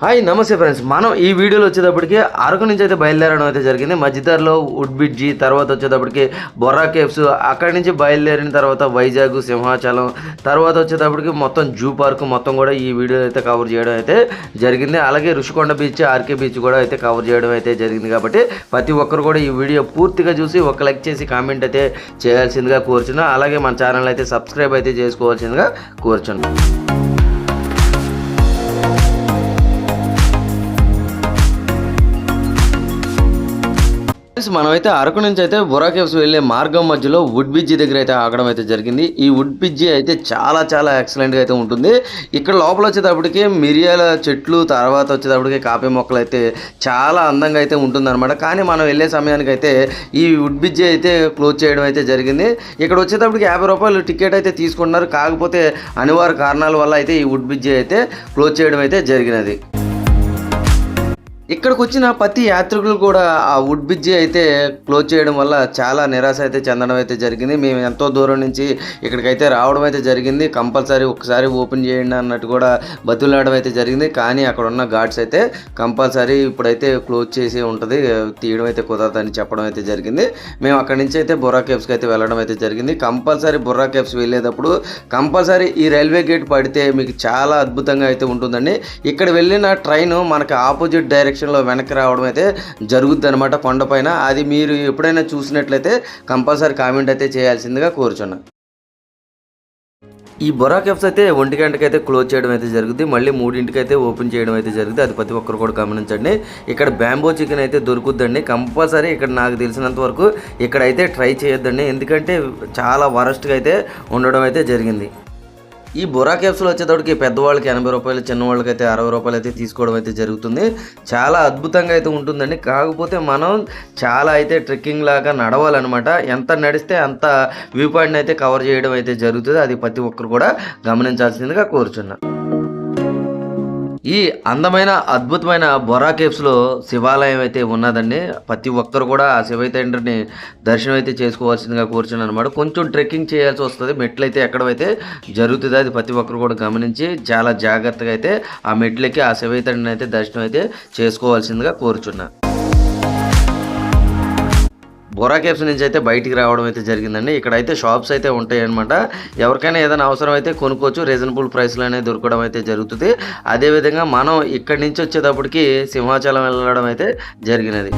Hi నమస్తే friends మనం ఈ వీడియోలో వచ్చేటప్పటికి అరకు నుంచి అయితే బయలుదేరడం అయితే జరిగింది. మధ్యదారిలో వుడ్ బ్రిడ్జి తర్వాత వచ్చేటప్పటికి బొర్రా కేవ్స్ అక్కడి నుంచి బయలుదేరిన తర్వాత వైజాగ్ సింహాచలం తర్వాత వచ్చేటప్పటికి మొత్తం జూ పార్క్ మొత్తం కూడా ఈ వీడియోలో అయితే కవర్ చేయడం అయితే జరిగింది. అలాగే ఋషికొండ బీచ్ ఆర్కే బీచ్ కూడా అయితే కవర్ చేయడం అయితే జరిగింది కాబట్టి ప్రతి ఒక్కరు కూడా ఈ వీడియో పూర్తిగా చూసి ఒక లైక్ చేసి కామెంట్ అయితే చేయాల్సిందిగా కోరుచున్నా. అలాగే మన ఛానల్ అయితే సబ్స్క్రైబ్ అయితే చేసుకోవాల్సిందిగా కోరుచున్నాను ఫ్రెండ్స్ మనమైతే అరకు నుంచి అయితే బొరా కేవ్స్ వెళ్ళే మార్గం మధ్యలో వుడ్ బ్రిడ్జి దగ్గర అయితే ఆగడం అయితే జరిగింది. ఈ వుడ్ బ్రిడ్జి అయితే చాలా చాలా ఎక్సలెంట్గా అయితే ఉంటుంది. ఇక్కడ లోపల వచ్చేటప్పటికి మిరియాల చెట్లు తర్వాత వచ్చేటప్పటికి కాపీ మొక్కలు అయితే చాలా అందంగా అయితే ఉంటుందన్నమాట. కానీ మనం వెళ్ళే సమయానికి అయితే ఈ వుడ్ బ్రిడ్జి అయితే క్లోజ్ చేయడం అయితే జరిగింది. ఇక్కడ వచ్చేటప్పటికి యాభై రూపాయలు టికెట్ అయితే తీసుకున్నారు కాకపోతే అనివార్య కారణాల వల్ల అయితే ఈ వుడ్ బ్రిడ్జి అయితే క్లోజ్ చేయడం అయితే జరిగినది. ఇక్కడికి వచ్చిన ప్రతి యాత్రికులు కూడా ఆ వుడ్ బ్రిడ్జి అయితే క్లోజ్ చేయడం వల్ల చాలా నిరాశ అయితే చెందడం అయితే జరిగింది. మేము ఎంతో దూరం నుంచి ఇక్కడికైతే రావడం అయితే జరిగింది. కంపల్సరీ ఒకసారి ఓపెన్ చేయండి అన్నట్టు కూడా బతులాడడం అయితే జరిగింది. కానీ అక్కడ ఉన్న గార్డ్స్ అయితే కంపల్సరీ ఇప్పుడైతే క్లోజ్ చేసి ఉంటుంది. తీయడం అయితే కుదరదని చెప్పడం అయితే జరిగింది. మేము అక్కడి నుంచి అయితే బొర్రా కేవ్స్కి అయితే వెళ్ళడం అయితే జరిగింది. కంపల్సరీ బొర్రా కేవ్స్ వెళ్ళేటప్పుడు కంపల్సరీ ఈ రైల్వే గేట్ పడితే మీకు చాలా అద్భుతంగా అయితే ఉంటుందండి. ఇక్కడ వెళ్ళిన ట్రైన్ మనకి ఆపోజిట్ డైరెక్షన్లో వెనక్కి రావడం అయితే జరుగుద్ది అనమాట కొండపైన అది మీరు ఎప్పుడైనా చూసినట్లయితే కంపల్సరీ కామెంట్ అయితే చేయాల్సిందిగా కోరుచున్నా. ఈ బొరా కెఫ్స్ అయితే ఒంటి గంటకైతే క్లోజ్ చేయడం అయితే జరుగుతుంది మళ్ళీ మూడింటికి అయితే ఓపెన్ చేయడం అయితే జరుగుతుంది అది ప్రతి ఒక్కరు కూడా గమనించండి. ఇక్కడ బ్యాంబో చికెన్ అయితే దొరుకుద్దండి. కంపల్సరీ ఇక్కడ నాకు తెలిసినంత వరకు ఇక్కడైతే ట్రై చేయొద్దండి. ఎందుకంటే చాలా వరస్ట్గా అయితే ఉండడం అయితే జరిగింది. ఈ బొరా క్యాప్సులు వచ్చేటప్పటికి పెద్దవాళ్ళకి ఎనభై రూపాయలు చిన్నవాళ్ళకి అయితే అరవై రూపాయలు అయితే తీసుకోవడం అయితే జరుగుతుంది. చాలా అద్భుతంగా అయితే ఉంటుందండి. కాకపోతే మనం చాలా అయితే ట్రెక్కింగ్ లాగా నడవాలన్నమాట. ఎంత నడిస్తే అంత వ్యూ పాయింట్ని అయితే కవర్ చేయడం అయితే జరుగుతుంది. అది ప్రతి ఒక్కరు కూడా గమనించాల్సిందిగా కోరుచున్నాను ఈ అందమైన అద్భుతమైన బొరా కేవ్స్లో శివాలయం అయితే ఉన్నదండి. ప్రతి ఒక్కరు కూడా ఆ శివయ్య దర్శనం అయితే చేసుకోవాల్సిందిగా కూర్చున్నాను అనమాట కొంచెం ట్రెక్కింగ్ చేయాల్సి వస్తుంది. మెట్లు అయితే ఎక్కడం జరుగుతుంది అది ప్రతి ఒక్కరు కూడా గమనించి చాలా జాగ్రత్తగా అయితే ఆ మెట్లకి ఆ శివైతండ్రిని అయితే దర్శనం అయితే చేసుకోవాల్సిందిగా కోరుచున్నాను బొరా కేవ్స్ నుంచి అయితే బయటికి రావడం అయితే జరిగిందండి. ఇక్కడ అయితే షాప్స్ అయితే ఉంటాయన్నమాట. ఎవరికైనా ఏదైనా అవసరం అయితే కొనుక్కోవచ్చు. రీజనబుల్ ప్రైస్లో అనేది దొరకడం అయితే జరుగుతుంది. అదేవిధంగా మనం ఇక్కడి నుంచి వచ్చేటప్పటికి సింహాచలం వెళ్ళడం అయితే జరిగినది.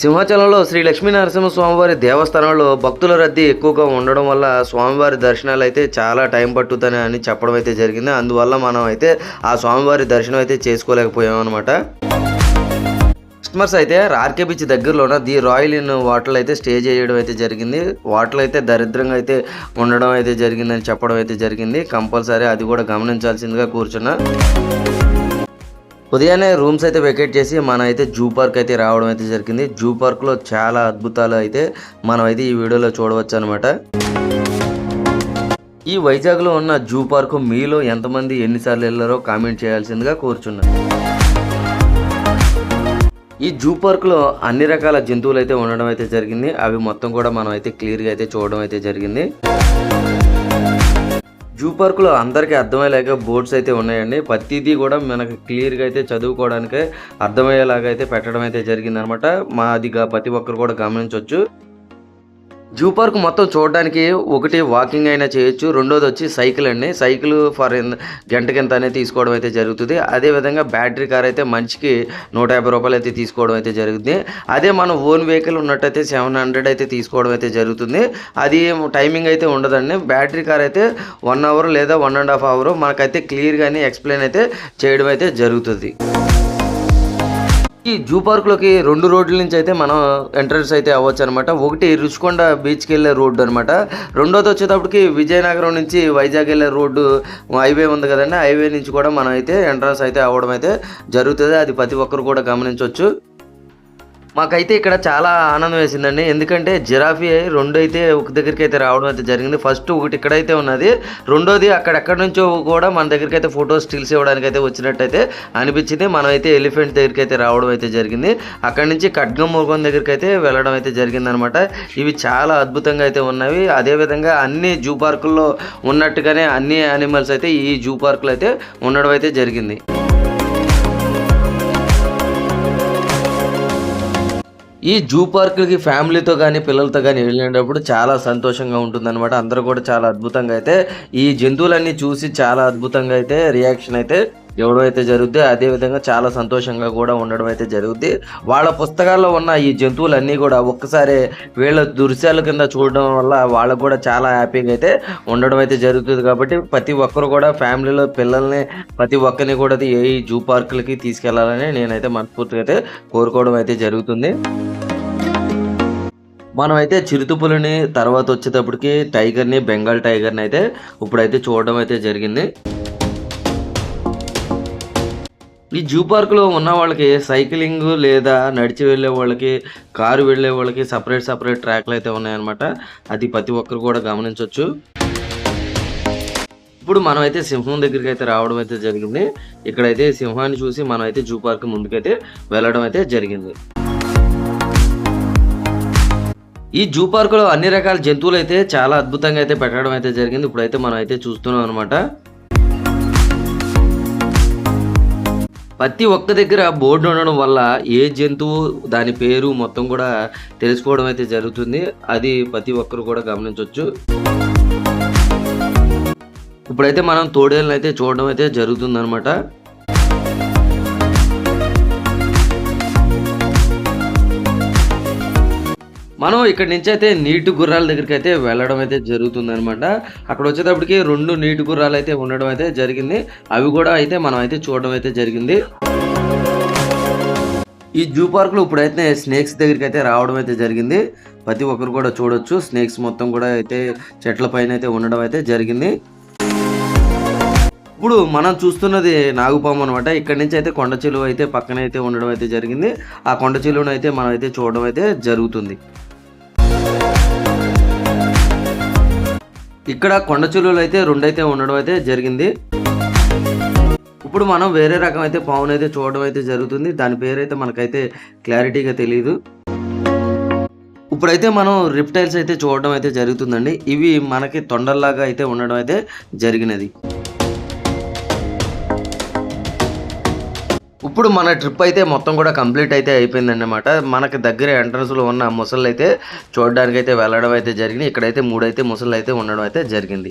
సింహాచలంలో శ్రీ లక్ష్మీ నరసింహ స్వామివారి దేవస్థానంలో భక్తుల రద్దీ ఎక్కువగా ఉండడం వల్ల స్వామివారి దర్శనాలు అయితే చాలా టైం పట్టుతుందని అని చెప్పడం అయితే జరిగింది. అందువల్ల మనం అయితే ఆ స్వామివారి దర్శనం అయితే చేసుకోలేకపోయాం అనమాట కస్టమర్స్ అయితే ఆర్కే బీచ్ దగ్గరలోన? ది రాయల్ ఇన్ వాటర్లో అయితే స్టే చేయడం అయితే జరిగింది. వాటర్ అయితే దరిద్రంగా అయితే ఉండడం అయితే జరిగిందని చెప్పడం అయితే జరిగింది. కంపల్సరీ అది కూడా గమనించాల్సిందిగా కూర్చున్నా. ఉదయాన్నే రూమ్స్ అయితే వెకేట్ చేసి మనం అయితే జూ పార్క్ అయితే రావడం అయితే జరిగింది. జూ పార్క్లో చాలా అద్భుతాలు అయితే మనం అయితే ఈ వీడియోలో చూడవచ్చు అనమాట ఈ వైజాగ్లో ఉన్న జూ పార్క్ మీలో ఎంతమంది ఎన్నిసార్లు వెళ్ళారో కామెంట్ చేయాల్సిందిగా కోరుచున్నాను ఈ జూ పార్క్లో అన్ని రకాల జంతువులు అయితే ఉండడం అయితే జరిగింది. అవి మొత్తం కూడా మనం అయితే క్లియర్గా అయితే చూడడం అయితే జరిగింది. జూ పార్కులో అందరికీ అర్థమయ్యేలాగా బోర్డ్స్ అయితే ఉన్నాయండి. ప్రతిదీ కూడా మనకు క్లియర్గా అయితే చదువుకోవడానికి అర్థమయ్యేలాగా అయితే పెట్టడం అయితే జరిగింది అనమాట మాది గా- ప్రతి ఒక్కరు కూడా గమనించవచ్చు జూ పార్క్ మొత్తం చూడడానికి ఒకటి వాకింగ్ అయినా చేయొచ్చు. రెండోది వచ్చి సైకిల్ అండి. సైకిల్ ఫర్ గంట కింద అనేది తీసుకోవడం అయితే జరుగుతుంది. అదేవిధంగా బ్యాటరీ కార్ అయితే మనిషికి నూట యాభై రూపాయలు అయితే తీసుకోవడం అయితే జరుగుతుంది. అదే మన ఓన్ వెహికల్ ఉన్నట్టయితే సెవెన్ హండ్రెడ్ అయితే తీసుకోవడం అయితే జరుగుతుంది. అది టైమింగ్ అయితే ఉండదండి. బ్యాటరీ కార్ అయితే వన్ అవర్ లేదా వన్ అండ్ హాఫ్ అవర్ మనకైతే క్లియర్గానే ఎక్స్ప్లెయిన్ అయితే చేయడం అయితే జరుగుతుంది. ఈ జూ పార్క్లోకి రెండు రోడ్ల నుంచి అయితే మనం ఎంట్రన్స్ అయితే అవ్వచ్చు అనమాట ఒకటి రుచికొండ బీచ్కి వెళ్ళే రోడ్డు అనమాట రెండోది వచ్చేటప్పటికి విజయనగరం నుంచి వైజాగ్ వెళ్ళే రోడ్డు హైవే ఉంది కదండి. హైవే నుంచి కూడా మనం అయితే ఎంట్రన్స్ అయితే అవ్వడం అయితే జరుగుతుంది. అది ప్రతి ఒక్కరు కూడా గమనించవచ్చు. మాకైతే ఇక్కడ చాలా ఆనందం వేసిందండి. ఎందుకంటే జిరాఫీ రెండు అయితే ఒక దగ్గరికి అయితే రావడం అయితే జరిగింది. ఫస్ట్ ఒకటి ఇక్కడైతే ఉన్నది. రెండోది అక్కడెక్కడి నుంచో కూడా మన దగ్గరికి అయితే ఫోటో స్టిల్స్ ఇవ్వడానికి అయితే వచ్చినట్టయితే అనిపించింది. మనం అయితే ఎలిఫెంట్ దగ్గరికి అయితే రావడం అయితే జరిగింది. అక్కడి నుంచి ఖడ్గం మృగం దగ్గరికి అయితే వెళ్ళడం అయితే జరిగిందనమాట. ఇవి చాలా అద్భుతంగా అయితే ఉన్నవి. అదేవిధంగా అన్ని జూ పార్కుల్లో ఉన్నట్టుగానే అన్ని యానిమల్స్ అయితే ఈ జూ పార్కులు అయితే ఉండడం అయితే జరిగింది. ఈ జూ పార్కులకి ఫ్యామిలీతో కానీ పిల్లలతో కానీ వెళ్ళినప్పుడు చాలా సంతోషంగా ఉంటుందన్నమాట. అందరూ కూడా చాలా అద్భుతంగా అయితే ఈ జంతువులన్నీ చూసి చాలా అద్భుతంగా అయితే రియాక్షన్ అయితే ఇవ్వడం అయితే జరుగుద్ది. అదే విధంగా చాలా సంతోషంగా కూడా ఉండడం అయితే జరుగుద్ది. వాళ్ళ పుస్తకాల్లో ఉన్న ఈ జంతువులన్నీ కూడా ఒక్కసారి వీళ్ళ దృశ్యాల కింద చూడడం వల్ల వాళ్ళకు కూడా చాలా హ్యాపీగా అయితే ఉండడం అయితే జరుగుతుంది కాబట్టి ప్రతి ఒక్కరు కూడా ఫ్యామిలీలో పిల్లల్ని ప్రతి ఒక్కరిని కూడా ఏ జూ పార్కులకి తీసుకెళ్ళాలని నేనైతే మనస్ఫూర్తిగా అయితే కోరుకోవడం అయితే జరుగుతుంది. మనమైతే చిరుతుపులని తర్వాత వచ్చేటప్పటికి టైగర్‌ని, బెంగాల్ టైగర్‌ని అయితే ఇప్పుడైతే చూడడం అయితే జరిగింది. ఈ జూ పార్క్‌లో ఉన్న వాళ్ళకి సైక్లింగ్ లేదా నడిచి వెళ్ళే వాళ్ళకి, కారు వెళ్ళే వాళ్ళకి సపరేట్ సపరేట్ ట్రాక్‌లు అయితే ఉన్నాయన్నమాట. అది ప్రతి ఒక్కరు కూడా గమనించవచ్చు ఇప్పుడు మనమైతే సింహం దగ్గరికి అయితే రావడం అయితే జరిగింది. ఇక్కడైతే సింహాన్ని చూసి మనమైతే జూ పార్క్ ముందుకైతే వెళ్ళడం అయితే జరిగింది. ఈ జూ పార్క్‌లో అన్ని రకాల జంతువులైతే చాలా అద్భుతంగా అయితే పెట్టడం అయితే జరిగింది. ఇప్పుడైతే మనం అయితే చూస్తున్నాం అనమాట. ప్రతి ఒక్క దగ్గర బోర్డు ఉండడం వల్ల ఏ జంతువు దాని పేరు మొత్తం కూడా తెలుసుకోవడం అయితే జరుగుతుంది. అది ప్రతి ఒక్కరు కూడా గమనించవచ్చు ఇప్పుడైతే మనం తోడేళ్ళని అయితే చూడడం అయితే జరుగుతుందనమాట. మనం ఇక్కడి నుంచి అయితే నీటి గుర్రాల దగ్గరికి అయితే వెళ్ళడం అయితే జరుగుతుందనమాట. అక్కడ వచ్చేటప్పటికి రెండు నీటి గుర్రాలు అయితే ఉండడం అయితే జరిగింది. అవి కూడా అయితే మనం అయితే చూడడం అయితే జరిగింది. ఈ జూ పార్క్‌లో ఇప్పుడైతే స్నేక్స్ దగ్గరికి అయితే రావడం అయితే జరిగింది. ప్రతి ఒక్కరు కూడా చూడొచ్చు. స్నేక్స్ మొత్తం కూడా అయితే చెట్ల పైన అయితే ఉండడం అయితే జరిగింది. ఇప్పుడు మనం చూస్తున్నది నాగుపాము అనమాట. ఇక్కడ నుంచి అయితే కొండ చెలువ అయితే పక్కన అయితే ఉండడం అయితే జరిగింది. ఆ కొండ చిలువను అయితే మనం అయితే చూడడం అయితే జరుగుతుంది. ఇక్కడ కొండ చెలువలు అయితే 2 అయితే ఉండడం అయితే జరిగింది. ఇప్పుడు మనం వేరే రకం అయితే పావును అయితే చూడడం అయితే జరుగుతుంది. దాని పేరైతే మనకైతే క్లారిటీగా తెలియదు ఇప్పుడైతే మనం రిప్టైల్స్ అయితే చూడడం అయితే జరుగుతుందండి. ఇవి మనకి తొండల్లాగా అయితే ఉండడం అయితే జరిగినది. ఇప్పుడు మన ట్రిప్ అయితే మొత్తం కూడా కంప్లీట్ అయితే అయిపోయిందన్నమాట. మనకి దగ్గర ఎంట్రన్స్‌లో ఉన్న మొసళ్ళైతే చూడడానికి అయితే వెళ్ళడం అయితే జరిగింది. ఇక్కడైతే మూడైతే ముసళ్ళు అయితే ఉండడం అయితే జరిగింది.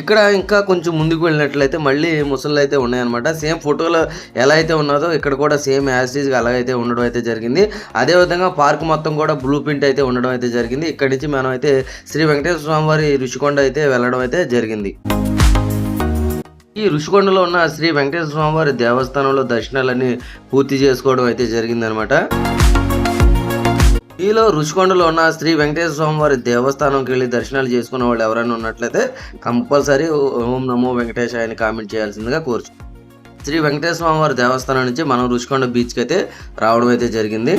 ఇక్కడ ఇంకా కొంచెం ముందుకు వెళ్ళినట్లయితే మళ్ళీ ముసళ్ళు అయితే ఉన్నాయన్నమాట. సేమ్ ఫోటోలో ఎలా అయితే ఉన్నదో ఇక్కడ కూడా సేమ్ యాసిడ్గా అలా అలాగైతే ఉండడం అయితే జరిగింది. అదే విధంగా పార్క్ మొత్తం కూడా బ్లూ ప్రింట్ అయితే ఉండడం అయితే జరిగింది. ఇక్కడి నుంచి మనం అయితే శ్రీ వెంకటేశ్వర స్వామి వారి రుషికొండ అయితే వెళ్ళడం అయితే జరిగింది. ఈ ఋషికొండలో ఉన్న శ్రీ వెంకటేశ్వర స్వామివారి దేవస్థానంలో దర్శనాలన్నీ పూర్తి చేసుకోవడం అయితే జరిగిందనమాట. ఈలో ఋషికొండలో ఉన్న శ్రీ వెంకటేశ్వర స్వామి వారి దేవస్థానంకి వెళ్ళి దర్శనాలు చేసుకున్న వాళ్ళు ఎవరైనా ఉన్నట్లయితే కంపల్సరీ ఓం నమో వెంకటేశాయ అని కామెంట్ చేయాల్సిందిగా కోరుచు శ్రీ వెంకటేశ్వర స్వామి వారి దేవస్థానం నుంచి మనం ఋషికొండ బీచ్కి అయితే రావడం అయితే జరిగింది.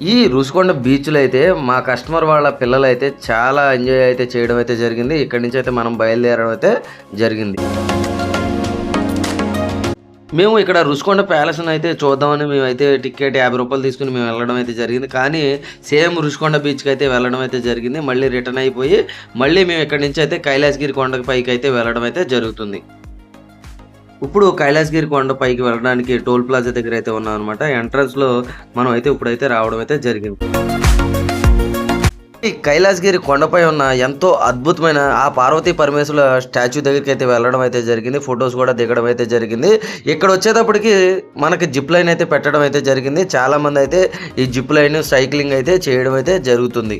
ఈ రుషికొండ బీచ్‌లో అయితే మా కస్టమర్ వాళ్ళ పిల్లలు అయితే చాలా ఎంజాయ్ అయితే చేయడం అయితే జరిగింది. ఇక్కడి నుంచి అయితే మనం బయలుదేరడం అయితే జరిగింది. మేము ఇక్కడ రుషికొండ ప్యాలెస్‌ని అయితే చూద్దామని మేమైతే టికెట్ యాభై రూపాయలు తీసుకొని మేము వెళ్ళడం అయితే జరిగింది. కానీ సేమ్ రుషికొండ బీచ్‌కి అయితే వెళ్ళడం అయితే జరిగింది. మళ్ళీ రిటర్న్ అయిపోయి మళ్ళీ మేము ఇక్కడి నుంచి అయితే కైలాసగిరి కొండ పైకి అయితే వెళ్ళడం అయితే జరుగుతుంది. ఇప్పుడు కైలాసగిరి కొండ పైకి వెళ్ళడానికి టోల్ ప్లాజా దగ్గర అయితే ఉన్నాం అనమాట. ఎంట్రన్స్‌లో మనం అయితే ఇప్పుడైతే రావడం అయితే జరిగింది. ఈ కైలాసగిరి కొండపై ఉన్న ఎంతో అద్భుతమైన ఆ పార్వతీ పరమేశ్వరుల స్టాచ్యూ దగ్గరికి అయితే వెళ్ళడం అయితే జరిగింది. ఫొటోస్ కూడా దిగడం అయితే జరిగింది. ఇక్కడ వచ్చేటప్పటికి మనకి జిప్ లైన్ అయితే పెట్టడం అయితే జరిగింది. చాలామంది అయితే ఈ జిప్ లైన్, సైక్లింగ్ అయితే చేయడం అయితే జరుగుతుంది.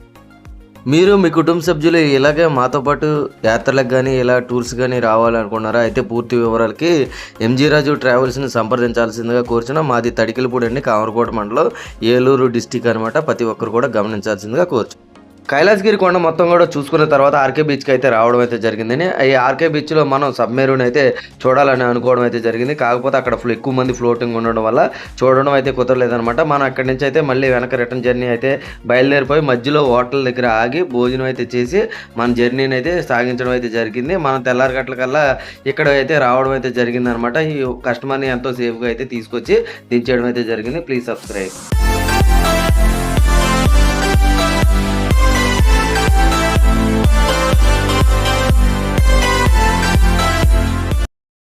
మీరు మీ కుటుంబ సభ్యులు ఇలాగే మాతో పాటు యాత్రలకు కానీ ఇలా టూర్స్ కానీ రావాలనుకున్నారా? అయితే పూర్తి వివరాలకి ఎంజీ రాజు ట్రావెల్స్‌ని సంప్రదించాల్సిందిగా కోరుచున్నాం. మాది తడికిలపూడి అండి. కామరకోట మండలం, ఏలూరు డిస్ట్రిక్ట్ అనమాట. ప్రతి ఒక్కరు కూడా గమనించాల్సిందిగా కోరుచు కైలాసగిరి కొండ మొత్తం కూడా చూసుకున్న తర్వాత ఆర్కే బీచ్‌కి అయితే రావడం అయితే జరిగిందని ఈ ఆర్కే బీచ్‌లో మనం సబ్మెరూన్ అయితే చూడాలని అనుకోవడం అయితే జరిగింది. కాకపోతే అక్కడ ఫుల్ ఎక్కువ మంది ఫ్లోటింగ్ ఉండడం వల్ల చూడడం అయితే కుదరలేదనమాట. మనం అక్కడి నుంచి అయితే మళ్ళీ వెనక రిటర్న్ జర్నీ అయితే బయలుదేరిపోయి మధ్యలో హోటల్ దగ్గర ఆగి భోజనం అయితే చేసి మన జర్నీని అయితే సాగించడం అయితే జరిగింది. మనం తెల్లారిగట్టలకల్లా ఇక్కడ అయితే రావడం అయితే జరిగిందనమాట. ఈ కస్టమర్‌ని ఎంతో సేఫ్‌గా అయితే తీసుకొచ్చి దించేయడం అయితే జరిగింది. Please subscribe.